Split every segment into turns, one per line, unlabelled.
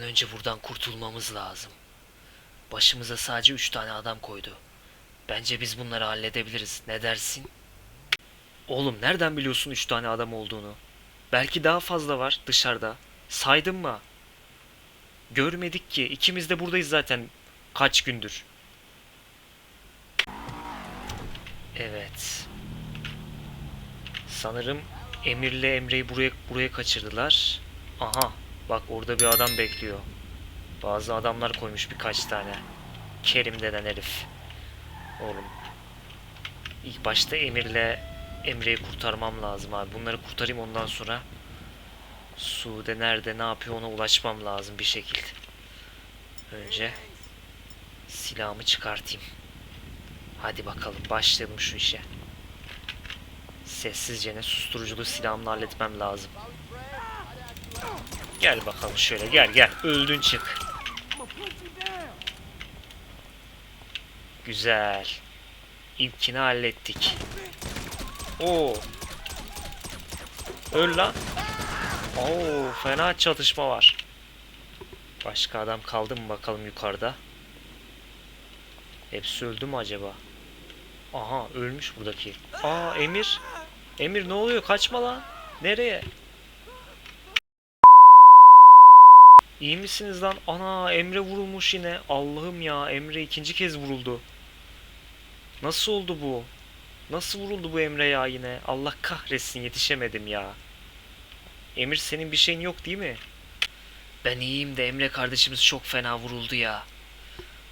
önce buradan kurtulmamız lazım. Başımıza sadece üç tane adam koydu. Bence biz bunları halledebiliriz. Ne dersin? Oğlum nereden biliyorsun üç tane adam olduğunu? Belki daha fazla var dışarıda. Saydın mı? Görmedik ki. İkimiz de buradayız zaten kaç gündür. Evet. Sanırım Emir'le Emre'yi buraya buraya kaçırdılar. Aha, bak orada bir adam bekliyor. Bazı adamlar koymuş birkaç tane. Kerim denen herif. Oğlum. İlk başta Emir'le Emre'yi kurtarmam lazım abi. Bunları kurtarayım ondan sonra Sude nerede ne yapıyor ona ulaşmam lazım bir şekilde. Önce silahımı çıkartayım. Hadi bakalım başlayalım şu işe. Sessizce ne susturuculu silahımla halletmem lazım. Gel bakalım şöyle gel gel. Öldün çık. Güzel. İlkini hallettik. Oo. Öl lan. Oo, fena çatışma var. Başka adam kaldı mı bakalım yukarıda? Hepsi öldü mü acaba? Aha ölmüş buradaki. Aa Emir. Emir ne oluyor? Kaçma lan. Nereye? İyi misiniz lan? Ana Emre vurulmuş yine. Allah'ım ya Emre ikinci kez vuruldu. Nasıl oldu bu? Nasıl vuruldu bu Emre ya yine? Allah kahretsin yetişemedim ya. Emir senin bir şeyin yok değil mi? Ben iyiyim de Emre kardeşimiz çok fena vuruldu ya.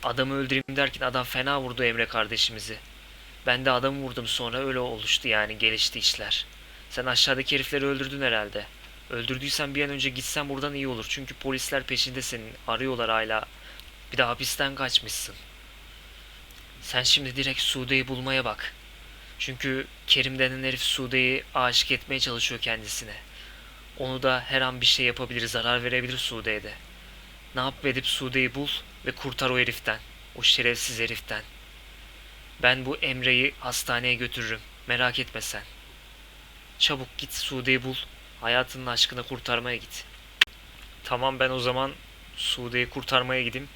Adamı öldüreyim derken adam fena vurdu Emre kardeşimizi. Ben de adamı vurdum sonra öyle oluştu yani gelişti işler. Sen aşağıdaki herifleri öldürdün herhalde. Öldürdüysen bir an önce gitsen buradan iyi olur. Çünkü polisler peşinde senin. Arıyorlar hala. Bir de hapisten kaçmışsın. Sen şimdi direkt Sude'yi bulmaya bak. Çünkü Kerim denen herif Sude'yi aşık etmeye çalışıyor kendisine. Onu da her an bir şey yapabilir, zarar verebilir Sude'ye de. Ne yap edip Sude'yi bul ve kurtar o heriften. O şerefsiz heriften. Ben bu Emre'yi hastaneye götürürüm. Merak etme sen. Çabuk git Sude'yi bul. Hayatının aşkını kurtarmaya git. Tamam ben o zaman Sude'yi kurtarmaya gideyim.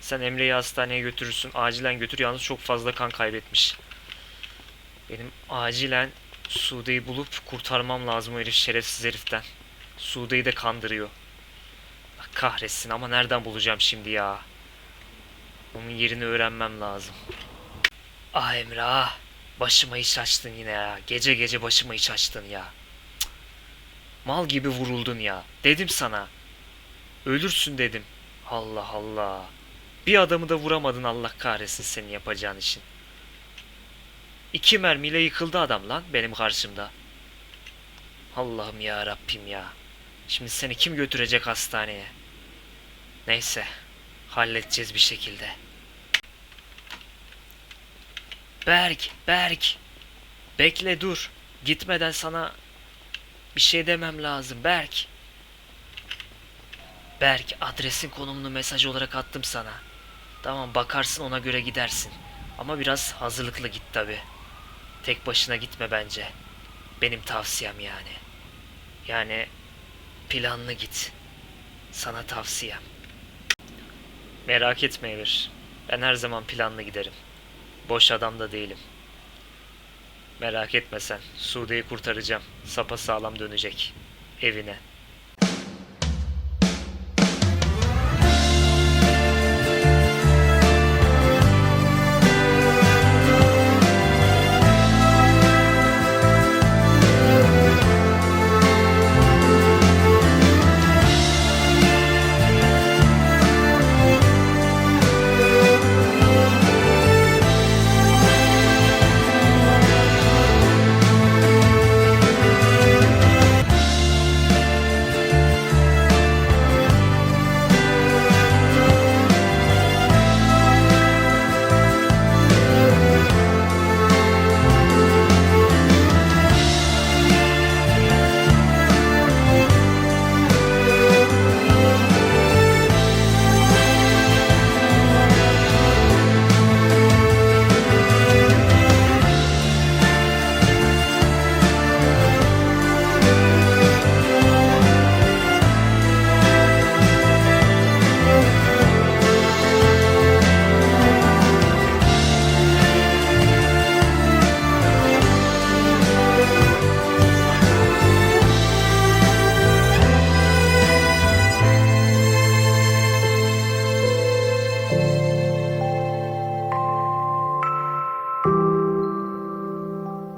Sen Emre'yi hastaneye götürürsün. Acilen götür. Yalnız çok fazla kan kaybetmiş. Benim acilen Sude'yi bulup kurtarmam lazım o herif şerefsiz heriften. Sude'yi de kandırıyor. Allah kahretsin ama nereden bulacağım şimdi ya? Onun yerini öğrenmem lazım. Ah Emre ah. Başıma iş açtın yine ya. Gece gece başıma iş açtın ya. Mal gibi vuruldun ya. Dedim sana. Ölürsün dedim. Allah Allah. Bir adamı da vuramadın Allah kahretsin senin yapacağın işin. İki mermiyle yıkıldı adam lan benim karşımda. Allah'ım ya Rabbim ya. Şimdi seni kim götürecek hastaneye? Neyse. Halledeceğiz bir şekilde. Berk, Berk. Bekle dur. Gitmeden sana bir şey demem lazım Berk. Berk adresin konumunu mesaj olarak attım sana. Tamam bakarsın ona göre gidersin. Ama biraz hazırlıklı git tabi. Tek başına gitme bence. Benim tavsiyem yani. Yani planlı git. Sana tavsiyem. Merak etme Emir. Ben her zaman planlı giderim. Boş adam da değilim. Merak etme sen. Sude'yi kurtaracağım. Sapa sağlam dönecek. Evine.